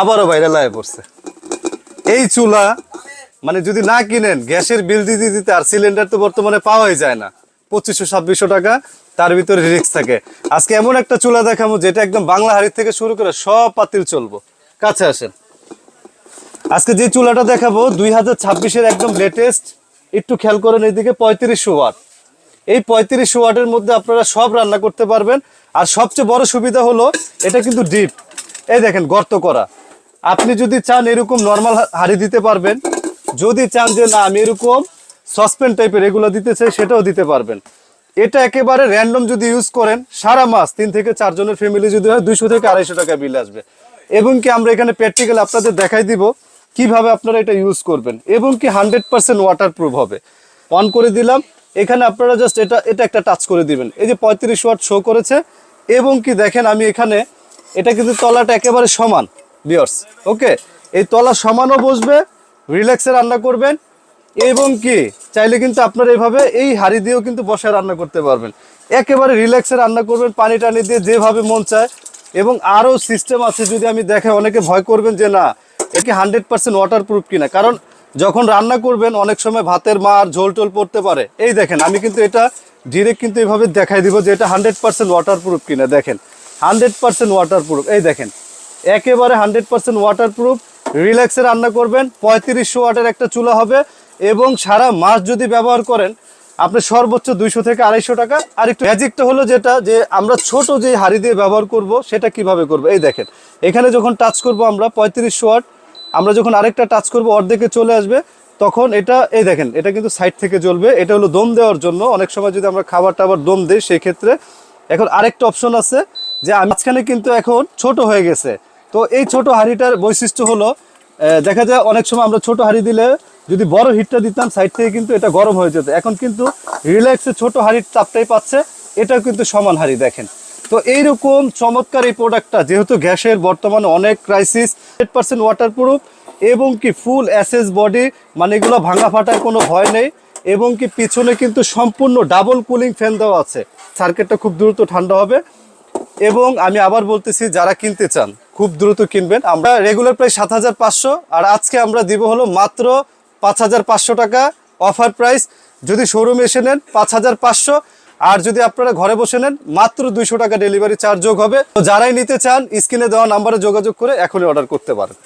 আবারও বাইরে লায়ে পড়ছে। এই চুলা মানে যদি না কিনেন, গ্যাসের বিল দিতে দিতে আর সিলিন্ডার তো বর্তমানে পাওয়াই যায় না। পঁচিশশো, ছাব্বিশশো টাকা, তার ভিতরে রিক্স থাকে। আজকে এমন একটা চুলা দেখাবো, যেটা একদম বাংলা হাড়ি থেকে শুরু করে সব পাতিল চলবো। কাছে আসেন। আজকে যে চুলাটা দেখাবো, দুই হাজার ছাব্বিশের একদম লেটেস্ট একটু খেয়াল করেন এইদিকে পঁয়ত্রিশশো ওয়াট। এই পঁয়ত্রিশশো ওয়াটের মধ্যে আপনারা সব রান্না করতে পারবেন। আর সবচেয়ে বড় সুবিধা হলো, এটা কিন্তু ডিপ এই দেখেন, গর্ত করা। আপনি যদি চান এরকম নর্মাল হাড়ি দিতে পারবেন, যদি চান যে না, আমি এরকম সসপেন টাইপের এগুলো দিতে চাই, সেটাও দিতে পারবেন। এটা একেবারে র্যান্ডম যদি ইউজ করেন, সারা মাস, তিন থেকে চারজনের ফ্যামিলি যদি হয়, দুইশো থেকে আড়াইশো টাকা বিল আসবে। এবং কি আমরা এখানে প্র্যাকটিক্যাল আপনাদের দেখাই দিব কীভাবে আপনারা এটা ইউজ করবেন। এবং কি হান্ড্রেড পার্সেন্ট ওয়াটার প্রুফ হবে। অন করে দিলাম। এখানে আপনারা জাস্ট এটা এটা একটা টাচ করে দিবেন। এই যে পঁয়ত্রিশ ওয়াট শো করেছে। এবং কি দেখেন, আমি এখানে, এটা কিন্তু তলাটা একেবারে সমান। বিয়ার্স ওকে এই তলা সমানও বসবে রিল্যাক্সে রান্না করবেন, এবং কি, চাইলে কিন্তু আপনারা এইভাবে এই হাড়ি দিয়েও কিন্তু বসায় রান্না করতে পারবেন। একেবারে রিল্যাক্সে রান্না করবেন, পানি টানি দিয়ে যেভাবে মন চায়, এবং আরও সিস্টেম আছে যদি আমি দেখে অনেকে ভয় করবেন যে না একে হান্ড্রেড পার্সেন্ট ওয়াটার প্রুফ কিনা? কারণ যখন রান্না করবেন, অনেক সময় ভাতের মার, ঝোল টোল পড়তে পারে। এই দেখেন, আমি কিন্তু এটা ডিরেক্ট কিন্তু এইভাবে দেখাই দিব যে এটা হান্ড্রেড পার্সেন্ট ওয়াটার প্রুফ কিনা, দেখেন। হান্ড্রেড পার্সেন্ট ওয়াটার প্রুফ এই দেখেন। একেবারে হান্ড্রেড পার্সেন্ট ওয়াটার প্রুফ রিল্যাক্সে রান্না করবেন পঁয়ত্রিশশো ওয়াটের একটা চুলা হবে এবং সারা মাস যদি ব্যবহার করেন, আপনি সর্বোচ্চ দুইশো থেকে আড়াইশো টাকা। আর একটু ম্যাজিকটা হলো যেটা যে আমরা ছোট যে হাড়ি দিয়ে ব্যবহার করব, সেটা কীভাবে করব? এই দেখেন, এখানে যখন টাচ করব আমরা পঁয়ত্রিশশো ওয়াট, আমরা যখন আরেকটা টাচ করব, অর্ধেকে চলে আসবে, তখন এটা, এই দেখেন, এটা কিন্তু সাইড থেকে জ্বলবে। এটা হলো দম দেওয়ার জন্য। অনেক সময় যদি আমরা খাবার টাবার দম দিই সেই ক্ষেত্রে এখন আরেকটা অপশন আছে যে মাঝখানে কিন্তু এখন ছোট হয়ে গেছে। তো এই ছোট হাঁড়িটার বৈশিষ্ট্য হলো দেখা যায় অনেক সময় আমরা ছোট হাঁড়ি দিলে যদি বড় হিটটা দিতাম সাইড থেকে কিন্তু এটা গরম হয়ে যেত। এখন কিন্তু রিল্যাক্সে ছোট হাঁড়ির চাপটাই পাচ্ছে, এটাও কিন্তু সমান হাঁড়ি, দেখেন। তো এইরকম চমৎকার এই প্রোডাক্টটা যেহেতু গ্যাসের বর্তমানে অনেক crisis hundred percent waterproof এবং কি ফুল অ্যাসেস বডি মানে এগুলো ভাঙা ফাটার কোনো ভয় নেই এবং কি পিছনে কিন্তু সম্পূর্ণ ডাবল কুলিং ফ্যান দেওয়া আছে। সার্কিটটা খুব দ্রুত ঠান্ডা হবে। এবং আমি আবার বলতেছি, যারা কিনতে চান, খুব দ্রুত কিনবেন। আমরা রেগুলার প্রাইস সাত হাজার পাঁচশো, আর আজকে আমরা দিব হলো মাত্র পাঁচ হাজার পাঁচশো টাকা অফার প্রাইস যদি শোরুমে এসে নেন, পাঁচ হাজার পাঁচশো, আর যদি আপনারা ঘরে বসে নেন, মাত্র দুইশো টাকা ডেলিভারি চার্জ যোগ হবে। তো যারাই নিতে চান, স্ক্রিনে দেওয়া নাম্বারে যোগাযোগ করে এখনই অর্ডার করতে পারেন।